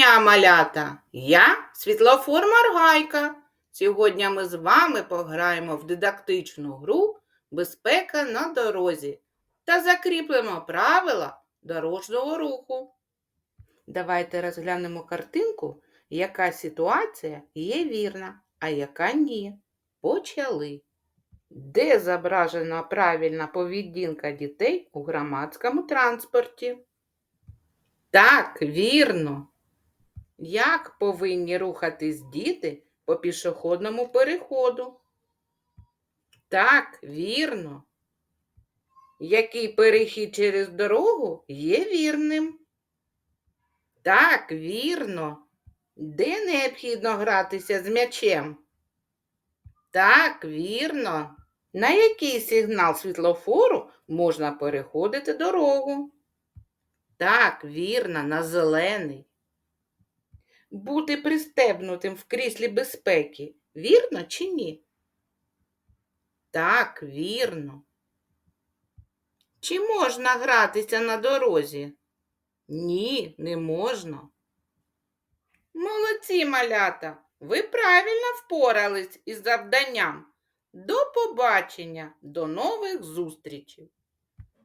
дня, малята! Я світлофор Маргайка. Сьогодні ми з вами пограємо в дидактичну гру Безпека на дорозі та закріпимо правила дорожнього руху. Давайте розглянемо картинку, яка ситуація є вірна, а яка ні. Почали. Де зображена правильна поведінка дітей у громадському транспорті? Так, вірно. Як повинні рухатись діти по пішохідному переходу? Так, вірно. Який перехід через дорогу є вірним? Так, вірно. Де необхідно гратися з м'ячем? Так, вірно. На який сигнал світлофору можна переходити дорогу? Так, вірно, на зелений. Бути пристебнутим в кріслі безпеки, вірно чи ні? Так, вірно. Чи можна гратися на дорозі? Ні, не можна. Молодці, малята, ви правильно впорались із завданням. До побачення, до нових зустрічей!